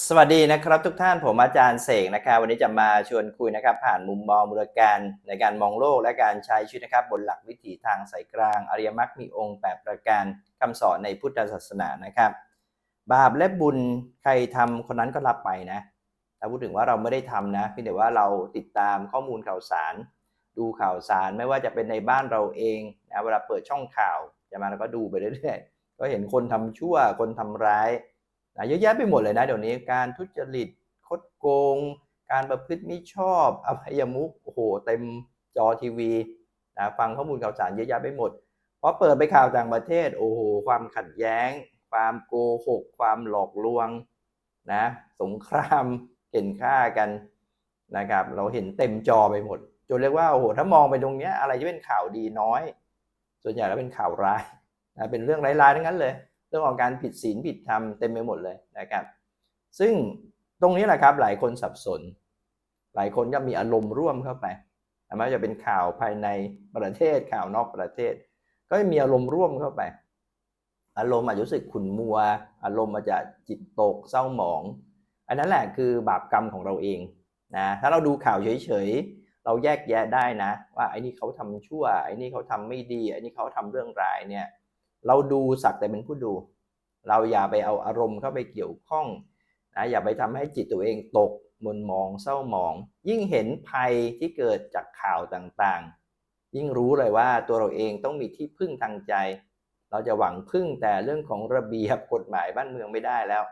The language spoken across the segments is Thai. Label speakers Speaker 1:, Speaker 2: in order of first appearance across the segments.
Speaker 1: สวัสดีนะครับทุกท่านผมอาจารย์เสกนะครับวันนี้จะมาชวนคุยนะครับ ผ่านมุมมองมูลการในการมองโลกและการใช้ชีวิตนะครับบนหลักวิถีทางสายกลาง อริยมรรคมีองค์ 8 ประการคำสอนในพุทธศาสนานะครับ บาปและบุญใครทำคนนั้นก็รับไปนะถ้าพูดถึงว่าเราไม่ได้ทำนะเพียงแต่ว่าเราติดตามข้อมูลข่าวสาร ดูข่าวสารไม่ว่าจะเป็นในบ้านเราเองนะเวลาเปิดช่องข่าวจะมาเราก็ดูไปเรื่อยๆก็เห็นคนทำชั่วคนทำร้าย นะเยอะแยะไปหมดเลยนะเดี๋ยวนี้การทุจริตคดโกง การประพฤติมิชอบอภัยมุขโอ้โหเต็มจอทีวีนะฟังข้อมูลข่าวสารเยอะแยะไปหมดพอเปิดไปข่าวต่างประเทศโอ้โหความขัดแย้ง ความโกหก ความหลอกลวงนะสงครามเห็นฆ่ากันนะครับเราเห็นเต็มจอไปหมดจนเรียกว่าโอ้โหถ้ามองไปตรงเนี้ยอะไรจะเป็นข่าวดีน้อย ส่วนใหญ่แล้วเป็นข่าวร้ายนะเป็นเรื่องร้ายๆทั้งนั้นเลย เรื่องของการผิดศีลผิดธรรมเต็มไปหมดเลยนะครับ ซึ่งตรงนี้แหละครับหลายคนสับสน หลายคนก็มีอารมณ์ร่วมเข้าไปไม่ว่าจะเป็นข่าวภายในประเทศข่าวนอกประเทศ ก็มีอารมณ์ร่วมเข้าไป อารมณ์อาจจะรู้สึกขุ่นมัว อารมณ์อาจจะจิตตกเศร้าหมอง อันนั้นแหละคือบาปกรรมของเราเองนะถ้าเราดูข่าวเฉยๆ เราแยกแยะได้นะ ว่าไอ้นี่เขาทำชั่วไอ้นี่เขาทำไม่ดีไอ้นี่เขาทำเรื่องร้ายเนี่ย เราดูสักแต่เป็นผู้ดู เราอย่าไปเอาอารมณ์เข้าไปเกี่ยวข้องนะอย่าไปทำให้จิตตัวเองตกมนมองเศร้าหมอง ยิ่งเห็นภัยที่เกิดจากข่าวต่างๆ ยิ่งรู้เลยว่าตัวเราเองต้องมีที่พึ่งทางใจ เราจะหวังพึ่งแต่เรื่องของระเบียบกฎหมายบ้านเมืองไม่ได้แล้ว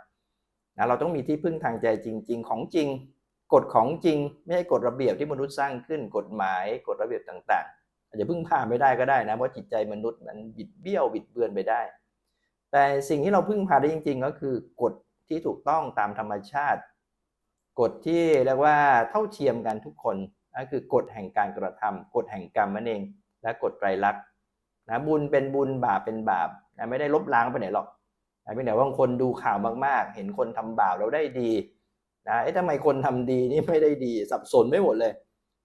Speaker 1: นะเราต้องมีที่พึ่งทางใจจริง ๆ ของจริง กฎของจริง ไม่ใช่กฎระเบียบที่มนุษย์สร้างขึ้น กฎหมายกฎระเบียบต่างๆ อาจจะพึ่งพาไม่ได้ก็ได้นะเพราะจิตใจมนุษย์มันบิดเบี้ยวบิดเบือนไปได้ แต่สิ่งที่เราพึ่งพาได้จริง ๆ ก็คือกฎที่ถูกต้องตามธรรมชาติ กฎที่เรียกว่าเท่าเทียมกันทุกคนนั่นคือกฎแห่งการกระทำกฎแห่งกรรมนั่นเอง และกฎไตรลักษณ์นะบุญเป็นบุญบาปเป็นบาปนะไม่ได้ลบล้างไปไหนหรอกนะเพียงแต่ว่าบางคนดูข่าวมากๆ เห็นคนทำบาปแล้วได้ดีนะเอ๊ะทำไมคนทำดีนี่ไม่ได้ดีสับสนไม่หมดเลย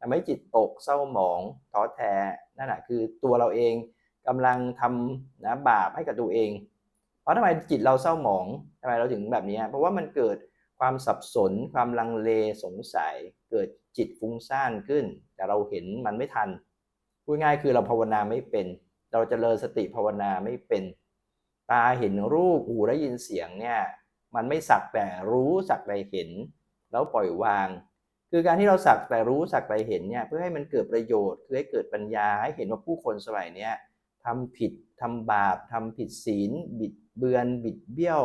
Speaker 1: ทำให้จิตตกเศร้าหมองท้อแท้นั่นแหะคือตัวเราเองกำลังทำนะบาปให้กับตัวเอง เพราะทำไมจิตเราเศร้าหมองทำไมเราถึงแบบนี้ เพราะว่ามันเกิดความสับสน ความลังเลสงสัย เกิดจิตฟุ้งซ่านขึ้น แต่เราเห็นมันไม่ทันพูดง่ายคือเราภาวนาไม่เป็น เราจเจริญสติภาวนาไม่เป็น ตาเห็นรูปหูได้ยินเสียงเนี่ยมันไม่สักแต่รู้สักแต่เห็น แล้วปล่อยวาง คือการที่เราสักแต่รู้สักแต่เห็นเนี่ยเพื่อให้มันเกิดประโยชน์คือให้เกิดปัญญาให้เห็นว่าผู้คนสมัยเนี้ยทำผิดทำบาปทำผิดศีล บิดเบือนบิดเบี้ยว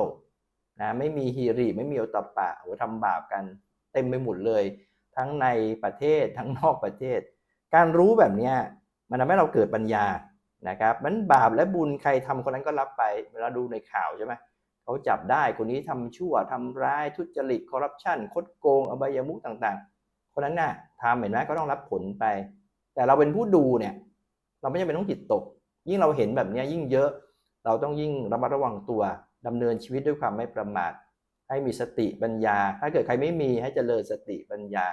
Speaker 1: นะไม่มีฮีริไม่มีโอตปปะโอ้ทำบาปกันเต็มไปหมดเลย ทั้งในประเทศทั้งนอกประเทศ การรู้แบบเนี้ยมันทำให้เราเกิดปัญญานะครับมันบาปและบุญใครทำคนนั้นก็รับไปเวลาดูในข่าวใช่ไหมเขาจับได้คนนี้ทำชั่วทำร้ายทุจริตคอร์รัปชันคดโกงอบายมุขต่างๆ คนนั้นน่ะทำเห็นไหมก็ต้องรับผลไป แต่เราเป็นผู้ดูเนี่ย เราไม่จำเป็นต้องจิตตก ยิ่งเราเห็นแบบนี้ยิ่งเยอะ เราต้องยิ่งระมัดระวังตัวดำเนินชีวิตด้วยความไม่ประมาท ให้มีสติปัญญา ถ้าเกิดใครไม่มีให้เจริญสติปัญญา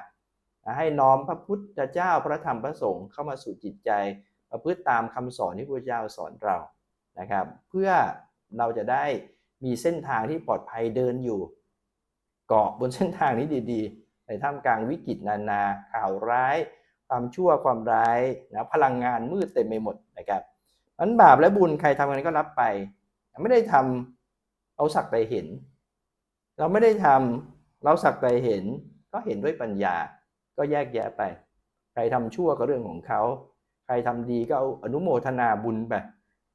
Speaker 1: ให้น้อมพระพุทธเจ้าพระธรรมพระสงฆ์เข้ามาสู่จิตใจ ประพฤติตามคำสอนที่พระเจ้าสอนเรานะครับ เพื่อเราจะได้มีเส้นทางที่ปลอดภัยเดินอยู่ เกาะบนเส้นทางนี้ดี ๆ ในท่ามกลางวิกฤตนานาข่าวร้าย ความชั่วความร้ายนะพลังงานมืดเต็มไปหมดนะครับนั้นบาปและบุญใครทำกันก็รับไป ไม่ได้ทำเอาสักแต่เห็น เราไม่ได้ทำเราสักแต่เห็น ก็เห็นด้วยปัญญาก็แยกแยะไป ใครทำชั่วก็เรื่องของเขาใครทำดีก็เอาอนุโมทนาบุญไป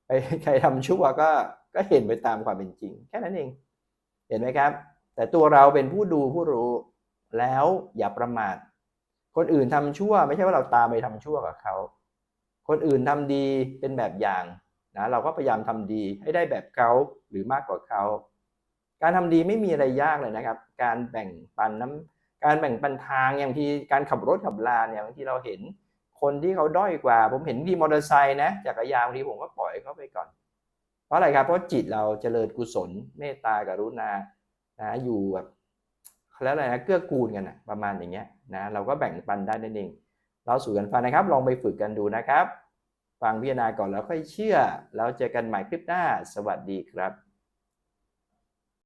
Speaker 1: ใครใครทำชั่วก็ก็เห็นไปตามความเป็นจริง แค่นั้นเอง เห็นไหมครับ แต่ตัวเราเป็นผู้ดูผู้รู้ แล้วอย่าประมาท คนอื่นทำชั่ว ไม่ใช่ว่าเราตามไปทำชั่วกับเขา คนอื่นทำดีเป็นแบบอย่างนะเราก็พยายามทำดีให้ได้แบบเขาหรือมากกว่าเขา การทำดีไม่มีอะไรยากเลยนะครับ การแบ่งปันน้ำการแบ่งปันทางอย่างที่การขับรถขับลาเนี่ยบางทีเราเห็นคนที่เขาด้อยกว่า ผมเห็นที่มอเตอร์ไซค์นะจักรยานบางทีผมก็ปล่อยเขาไปก่อน เพราะอะไรครับเพราะจิตเราเจริญกุศลเมตตากรุณานะอยู่แบบ แล้วอะไรนะเกื้อกูลกันนะประมาณอย่างเงี้ยนะเราก็แบ่งปันได้นั่นเอง เราสู่กันฟังนะครับ ลองไปฝึกกันดูนะครับ ฟังพิจารณาก่อนแล้วค่อยเชื่อ แล้วเจอกันใหม่คลิปหน้า สวัสดีครับ